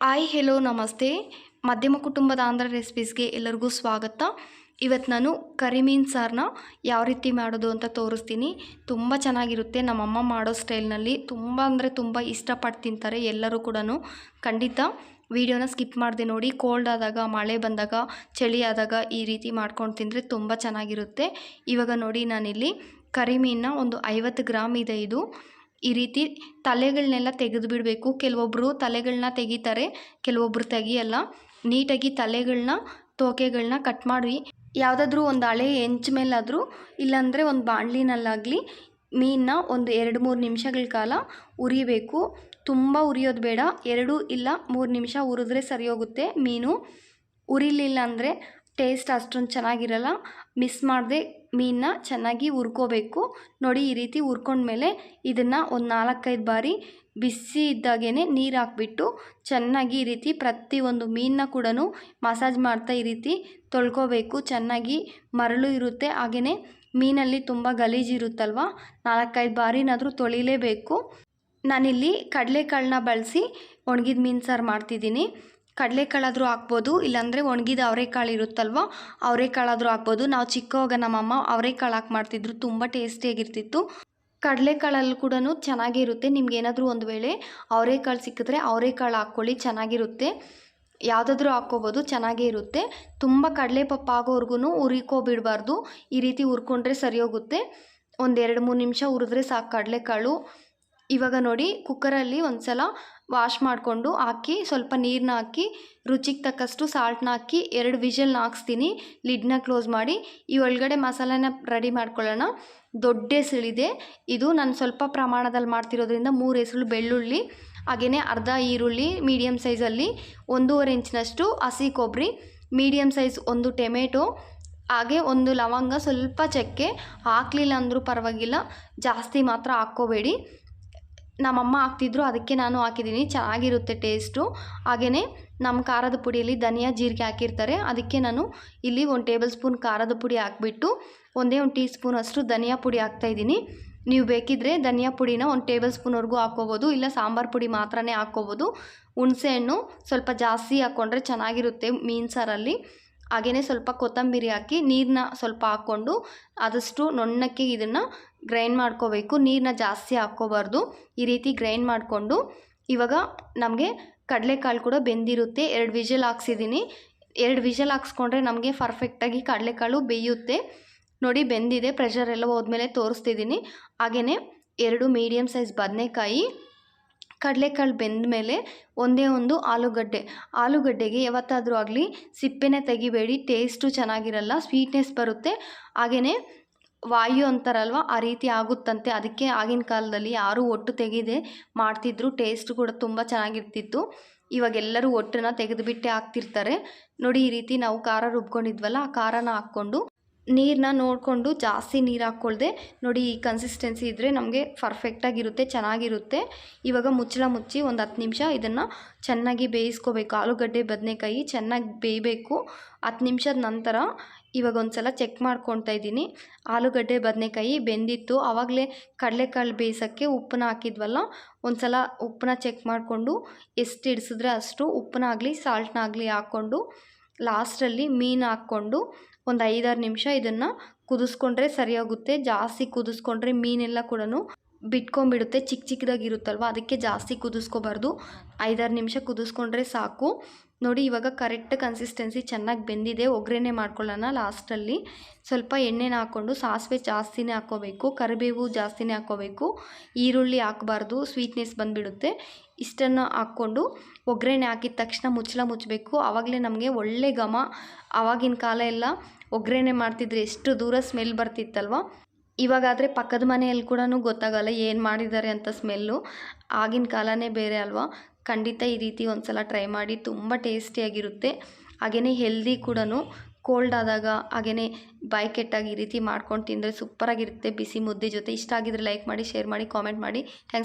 Hi hello ನಮಸ್ತೆ. ಮಧ್ಯಮ ಕುಟುಂಬದ ಆಂಧ್ರ ರೆಸಿಪೀಸ್ಗೆ ಎಲ್ಲರಿಗೂ ಸ್ವಾಗತ. ಇವತ್ತು ನಾನು ಕರಿಮೀನ್ ಸಾರನ್ನ ಯಾವ ರೀತಿ ಮಾಡೋದು ಅಂತ ತೋರಿಸ್ತೀನಿ. ತುಂಬ ಚೆನ್ನಾಗಿರುತ್ತೆ. ನಮ್ಮಮ್ಮ ಮಾಡೋ ಸ್ಟೈಲ್ನಲ್ಲಿ ತುಂಬ ಅಂದರೆ ತುಂಬ ಇಷ್ಟಪಟ್ಟು ತಿಂತಾರೆ ಎಲ್ಲರೂ ಕೂಡ ಖಂಡಿತ ವಿಡಿಯೋನ ಸ್ಕಿಪ್ ಮಾಡಿದೆ ನೋಡಿ. ಕೋಲ್ಡ್ ಆದಾಗ, ಮಳೆ ಬಂದಾಗ, ಚಳಿ ಆದಾಗ ಈ ರೀತಿ ಮಾಡ್ಕೊಂಡು ತಿಂದರೆ ತುಂಬ ಚೆನ್ನಾಗಿರುತ್ತೆ. ಇವಾಗ ನೋಡಿ ನಾನಿಲ್ಲಿ ಕರಿಮೀನ ಒಂದು ಐವತ್ತು ಗ್ರಾಮ್ ಇದೆ ಇದು. ಈ ರೀತಿ ತಲೆಗಳನ್ನೆಲ್ಲ ತೆಗೆದು ಬಿಡಬೇಕು ಕೆಲವೊಬ್ಬರು ತಲೆಗಳನ್ನ ತೆಗಿತಾರೆ ಕೆಲವೊಬ್ಬರು ತೆಗಿಯಲ್ಲ. ನೀಟಾಗಿ ತಲೆಗಳನ್ನ ತೋಕೆಗಳನ್ನ ಕಟ್ ಮಾಡಿ ಯಾವುದಾದ್ರೂ ಒಂದು ಹಳೆ ಹೆಂಚ್ ಮೇಲಾದರೂ, ಇಲ್ಲಾಂದರೆ ಒಂದು ಬಾಣಲಿನಲ್ಲಾಗಲಿ, ಮೀನನ್ನ ಒಂದು ಎರಡು ಮೂರು ನಿಮಿಷಗಳ ಕಾಲ ಉರಿಬೇಕು. ತುಂಬ ಉರಿಯೋದು ಬೇಡ. ಎರಡು ಇಲ್ಲ ಮೂರು ನಿಮಿಷ ಉರಿದ್ರೆ ಸರಿ ಹೋಗುತ್ತೆ ಮೀನು. ಉರಿಲಿಲ್ಲ ಅಂದರೆ ಟೇಸ್ಟ್ ಅಷ್ಟೊಂದು ಚೆನ್ನಾಗಿರಲ್ಲ ಮಿಸ್ ಮಾಡದೆ ಮೀನನ್ನ ಚೆನ್ನಾಗಿ ಹುರ್ಕೋಬೇಕು. ನೋಡಿ ಈ ರೀತಿ ಹುರ್ಕೊಂಡ್ಮೇಲೆ ಇದನ್ನು ಒಂದು ನಾಲ್ಕೈದು ಬಾರಿ ಬಿಸಿ ಇದ್ದಾಗೇ ನೀರು ಹಾಕ್ಬಿಟ್ಟು ಚೆನ್ನಾಗಿ ಈ ರೀತಿ ಪ್ರತಿಯೊಂದು ಮೀನನ್ನ ಕೂಡ ಮಸಾಜ್ ಮಾಡ್ತಾ ಈ ರೀತಿ ತೊಳ್ಕೋಬೇಕು. ಚೆನ್ನಾಗಿ ಮರಳು ಇರುತ್ತೆ ಹಾಗೆಯೇ ಮೀನಲ್ಲಿ ತುಂಬ ಗಲೀಜಿರುತ್ತಲ್ವ ನಾಲ್ಕೈದು ಬಾರಿನಾದರೂ ತೊಳಿಲೇಬೇಕು. ನಾನಿಲ್ಲಿ ಕಡಲೆಕಾಳನ್ನ ಬಳಸಿ ಒಣಗಿದ ಮೀನು ಸಾರು ಮಾಡ್ತಿದ್ದೀನಿ. ಕಡಲೆಕಾಳಾದರೂ ಹಾಕ್ಬೋದು, ಇಲ್ಲಾಂದರೆ ಒಣಗಿದ ಅವರೆಕಾಳು ಇರುತ್ತಲ್ವ, ಅವರೆಕಾಳಾದರೂ ಹಾಕ್ಬೋದು. ನಾವು ಚಿಕ್ಕವಾಗ ನಮ್ಮಮ್ಮ ಅವರೆಕಾಳು ಹಾಕಿ ಮಾಡ್ತಿದ್ರು, ತುಂಬ ಟೇಸ್ಟಿಯಾಗಿರ್ತಿತ್ತು. ಕಡಲೆಕಾಳಲ್ಲಿ ಕೂಡ ಚೆನ್ನಾಗೇ ಇರುತ್ತೆ. ನಿಮ್ಗೆ ಏನಾದರೂ ಒಂದು ವೇಳೆ ಅವರೆಕಾಳು ಸಿಕ್ಕಿದ್ರೆ ಅವರೆಕಾಳು ಹಾಕ್ಕೊಳ್ಳಿ, ಚೆನ್ನಾಗಿರುತ್ತೆ. ಯಾವುದಾದ್ರೂ ಹಾಕ್ಕೋಬೋದು, ಚೆನ್ನಾಗೇ ಇರುತ್ತೆ. ತುಂಬ ಕಡಲೆ ಪಪ್ಪ ಆಗೋವರೆಗೂ ಉರಿಕೋಬಿಡಬಾರ್ದು. ಈ ರೀತಿ ಹುರ್ಕೊಂಡ್ರೆ ಸರಿ ಹೋಗುತ್ತೆ. ಒಂದು ಎರಡು ಮೂರು ನಿಮಿಷ ಹುರಿದ್ರೆ ಸಾಕು ಕಡಲೆಕಾಳು. ಇವಾಗ ನೋಡಿ ಕುಕ್ಕರಲ್ಲಿ ಒಂದು ಸಲ ವಾಶ್ ಮಾಡಿಕೊಂಡು ಹಾಕಿ ಸ್ವಲ್ಪ ನೀರನ್ನ ಹಾಕಿ, ರುಚಿಗೆ ತಕ್ಕಷ್ಟು ಸಾಲ್ಟ್ನ ಹಾಕಿ ಎರಡು ವಿಷಲ್ನ ಹಾಕ್ಸ್ತೀನಿ. ಲಿಡ್ನ ಕ್ಲೋಸ್ ಮಾಡಿ. ಈ ಒಳಗಡೆ ಮಸಾಲೆನ ರೆಡಿ ಮಾಡ್ಕೊಳ್ಳೋಣ. ದೊಡ್ಡ ಹೆಸಳಿದೆ ಇದು ನಾನು ಸ್ವಲ್ಪ ಪ್ರಮಾಣದಲ್ಲಿ ಮಾಡ್ತಿರೋದ್ರಿಂದ ಮೂರು ಹೆಸಳು ಬೆಳ್ಳುಳ್ಳಿ ಹಾಗೆಯೇ ಅರ್ಧ ಈರುಳ್ಳಿ ಮೀಡಿಯಮ್ ಸೈಜಲ್ಲಿ ಒಂದೂವರೆ ಇಂಚಿನಷ್ಟು ಹಸಿ ಕೊಬ್ಬರಿ ಮೀಡಿಯಮ್ ಸೈಜ್ ಒಂದು ಟೊಮೆಟೊ, ಹಾಗೆ ಒಂದು ಲವಂಗ ಸ್ವಲ್ಪ ಚಕ್ಕೆ. ಹಾಕಲಿಲ್ಲ ಅಂದರೂ ಪರವಾಗಿಲ್ಲ. ಜಾಸ್ತಿ ಮಾತ್ರ ಹಾಕ್ಕೋಬೇಡಿ. ನಮ್ಮಮ್ಮ ಹಾಕ್ತಿದ್ರು, ಅದಕ್ಕೆ ನಾನು ಹಾಕಿದ್ದೀನಿ. ಚೆನ್ನಾಗಿರುತ್ತೆ ಟೇಸ್ಟು. ಹಾಗೆಯೇ ನಮ್ಮ ಖಾರದ ಪುಡಿಯಲ್ಲಿ ಧನಿಯಾ, ಜೀರಿಗೆ ಹಾಕಿರ್ತಾರೆ. ಅದಕ್ಕೆ ನಾನು ಇಲ್ಲಿ ಒಂದು ಟೇಬಲ್ ಸ್ಪೂನ್ ಖಾರದ ಪುಡಿ ಹಾಕ್ಬಿಟ್ಟು, ಒಂದೇ ಒಂದು ಟೀ ಸ್ಪೂನ್ ಅಷ್ಟು ಧನಿಯಾ ಪುಡಿ ಹಾಕ್ತಾಯಿದ್ದೀನಿ ನೀವು ಬೇಕಿದ್ದರೆ ಧನಿಯಾ ಪುಡಿನ ಒಂದು ಟೇಬಲ್ ಸ್ಪೂನ್ವರೆಗೂ ಹಾಕ್ಕೋಬೋದು, ಇಲ್ಲ ಸಾಂಬಾರು ಪುಡಿ ಮಾತ್ರನೇ ಹಾಕ್ಕೋಬೋದು. ಹುಣಸೆಹಣ್ಣು ಸ್ವಲ್ಪ ಜಾಸ್ತಿ ಹಾಕ್ಕೊಂಡ್ರೆ ಚೆನ್ನಾಗಿರುತ್ತೆ ಮೀನು ಸಾರಲ್ಲಿ. ಹಾಗೆಯೇ ಸ್ವಲ್ಪ ಕೊತ್ತಂಬರಿ ಹಾಕಿ ನೀರನ್ನ ಸ್ವಲ್ಪ ಹಾಕ್ಕೊಂಡು ಆದಷ್ಟು ನುಣ್ಣಕ್ಕೆ ಇದನ್ನು ಗ್ರೈಂಡ್ ಮಾಡ್ಕೋಬೇಕು. ನೀರನ್ನ ಜಾಸ್ತಿ ಹಾಕ್ಕೋಬಾರ್ದು. ಈ ರೀತಿ ಗ್ರೈಂಡ್ ಮಾಡಿಕೊಂಡು ಇವಾಗ ನಮಗೆ ಕಡಲೆಕಾಳು ಕೂಡ ಬೆಂದಿರುತ್ತೆ. ಎರಡು ವಿಷಲ್ ಹಾಕ್ಸಿದ್ದೀನಿ ಎರಡು ವಿಷಲ್ ಹಾಕ್ಸ್ಕೊಂಡ್ರೆ ನಮಗೆ ಪರ್ಫೆಕ್ಟಾಗಿ ಕಡಲೆಕಾಳು ಬೇಯುತ್ತೆ. ನೋಡಿ ಬೆಂದಿದೆ. ಪ್ರೆಷರ್ ಎಲ್ಲ ಹೋದ್ಮೇಲೆ ತೋರಿಸ್ತಿದ್ದೀನಿ ಹಾಗೆಯೇ ಎರಡು ಮೀಡಿಯಮ್ ಸೈಜ್ ಬದನೆಕಾಯಿ. ಕಡಲೆಕಾಳು ಬೆಂದ ಮೇಲೆ ಒಂದೇ ಒಂದು ಆಲೂಗಡ್ಡೆ. ಆಲೂಗಡ್ಡೆಗೆ ಯಾವತ್ತಾದರೂ ಆಗಲಿ ಸಿಪ್ಪೆನೇ ತೆಗಿಬೇಡಿ ಟೇಸ್ಟು ಚೆನ್ನಾಗಿರಲ್ಲ ಸ್ವೀಟ್ನೆಸ್ ಬರುತ್ತೆ. ಹಾಗೆಯೇ ವಾಯು ಅಂತಾರಲ್ವ, ಆ ರೀತಿ ಆಗುತ್ತಂತೆ. ಅದಕ್ಕೆ ಆಗಿನ ಕಾಲದಲ್ಲಿ ಯಾರೂ ಒಟ್ಟು ತೆಗೆದೇ ಮಾಡ್ತಿದ್ರು ಟೇಸ್ಟ್ ಕೂಡ ತುಂಬ ಚೆನ್ನಾಗಿರ್ತಿತ್ತು. ಇವಾಗೆಲ್ಲರೂ ಒಟ್ಟನ್ನು ತೆಗೆದುಬಿಟ್ಟೆ ಹಾಕ್ತಿರ್ತಾರೆ ನೋಡಿ ಈ ರೀತಿ ನಾವು ಖಾರ ರುಬ್ಕೊಂಡಿದ್ವಲ್ಲ, ಆ ಖಾರನ ಹಾಕ್ಕೊಂಡು ನೀರನ್ನ ನೋಡಿಕೊಂಡು ಜಾಸ್ತಿ ನೀರು ಹಾಕ್ಕೊಳ್ದೆ ನೋಡಿ ಈ ಕನ್ಸಿಸ್ಟೆನ್ಸಿ ಇದ್ದರೆ ನಮಗೆ ಪರ್ಫೆಕ್ಟಾಗಿರುತ್ತೆ ಚೆನ್ನಾಗಿರುತ್ತೆ. ಇವಾಗ ಮುಚ್ಚಳ ಮುಚ್ಚಿ ಒಂದು ಹತ್ತು ನಿಮಿಷ ಇದನ್ನು ಚೆನ್ನಾಗಿ ಬೇಯಿಸ್ಕೋಬೇಕು. ಆಲೂಗಡ್ಡೆ, ಬದನೆಕಾಯಿ ಚೆನ್ನಾಗಿ ಬೇಯಬೇಕು. ಹತ್ತು ನಿಮಿಷದ ನಂತರ ಇವಾಗ ಒಂದು ಸಲ ಚೆಕ್ ಮಾಡ್ಕೊತಾ ಇದ್ದೀನಿ. ಆಲೂಗಡ್ಡೆ, ಬದನೆಕಾಯಿ ಬೆಂದಿತ್ತು. ಆವಾಗಲೇ ಕಡಲೆಕಾಳು ಬೇಯಿಸೋಕ್ಕೆ ಉಪ್ಪನ್ನ ಹಾಕಿದ್ವಲ್ಲ ಒಂದು ಸಲ ಉಪ್ಪನ್ನ ಚೆಕ್ ಮಾಡಿಕೊಂಡು ಎಷ್ಟು ಇಡಿಸಿದ್ರೆ ಅಷ್ಟು ಉಪ್ಪನ್ನಾಗಲಿ ಸಾಲ್ಟ್ನಾಗಲಿ ಹಾಕ್ಕೊಂಡು ಲಾಸ್ಟಲ್ಲಿ ಮೀನು ಹಾಕ್ಕೊಂಡು ಒಂದು ಐದಾರು ನಿಮಿಷ ಇದನ್ನು ಕುದಿಸ್ಕೊಂಡ್ರೆ ಸರಿಯಾಗುತ್ತೆ. ಜಾಸ್ತಿ ಕುದಿಸ್ಕೊಂಡ್ರೆ ಮೀನೆಲ್ಲ ಕೂಡ ಬಿಟ್ಕೊಂಡ್ಬಿಡುತ್ತೆ ಚಿಕ್ಕ ಚಿಕ್ಕದಾಗಿರುತ್ತಲ್ವ ಅದಕ್ಕೆ ಜಾಸ್ತಿ ಕುದಿಸ್ಕೋಬಾರ್ದು. ಐದಾರು ನಿಮಿಷ ಕುದಿಸ್ಕೊಂಡ್ರೆ ಸಾಕು. ನೋಡಿ, ಇವಾಗ ಕರೆಕ್ಟ್ ಕನ್ಸಿಸ್ಟೆನ್ಸಿ ಚೆನ್ನಾಗಿ ಬೆಂದಿದೆ. ಒಗ್ಗರಣೆ ಮಾಡ್ಕೊಳ್ಳೋಣ ಲಾಸ್ಟಲ್ಲಿ ಸ್ವಲ್ಪ ಎಣ್ಣೆನ ಹಾಕ್ಕೊಂಡು ಸಾಸಿವೆ ಜಾಸ್ತಿನೇ ಹಾಕ್ಕೋಬೇಕು, ಕರಿಬೇವು ಜಾಸ್ತಿನೇ ಹಾಕ್ಕೋಬೇಕು. ಈರುಳ್ಳಿ ಹಾಕ್ಬಾರ್ದು ಸ್ವೀಟ್ನೆಸ್ ಬಂದುಬಿಡುತ್ತೆ. ಇಷ್ಟನ್ನು ಹಾಕ್ಕೊಂಡು ಒಗ್ಗರಣೆ ಹಾಕಿದ ತಕ್ಷಣ ಮುಚ್ಚಳ ಮುಚ್ಚಬೇಕು. ಆವಾಗಲೇ ನಮಗೆ ಒಳ್ಳೆ ಘಮ. ಆವಾಗಿನ ಕಾಲ ಎಲ್ಲ ಒಗ್ಗರಣೆ ಮಾಡ್ತಿದ್ರೆ ಎಷ್ಟು ದೂರ ಸ್ಮೆಲ್ ಬರ್ತಿತ್ತಲ್ವ? ಇವಾಗಾದರೆ ಪಕ್ಕದ ಮನೆಯಲ್ಲಿ ಕೂಡ ಗೊತ್ತಾಗಲ್ಲ ಏನು ಮಾಡಿದ್ದಾರೆ ಅಂತ ಸ್ಮೆಲ್ಲು. ಆಗಿನ ಕಾಲನೇ ಬೇರೆ ಅಲ್ವಾ? ಖಂಡಿತ ಈ ರೀತಿ ಒಂದು ಸಲ ಟ್ರೈ ಮಾಡಿ, ತುಂಬ ಟೇಸ್ಟಿಯಾಗಿರುತ್ತೆ. ಹಾಗೆಯೇ ಹೆಲ್ದಿ ಕೂಡ ಕೋಲ್ಡ್ ಆದಾಗ ಹಾಗೆಯೇ ಬಾಯಿ ಕೆಟ್ಟಾಗಿ ಈ ರೀತಿ ಮಾಡ್ಕೊಂಡು ತಿಂದರೆ ಸೂಪರಾಗಿರುತ್ತೆ. ಬಿಸಿ ಮುದ್ದೆ ಜೊತೆ ಇಷ್ಟ ಆಗಿದ್ರೆ ಲೈಕ್ ಮಾಡಿ, ಶೇರ್ ಮಾಡಿ, ಕಾಮೆಂಟ್ ಮಾಡಿ. ಥ್ಯಾಂಕ್ಸ್.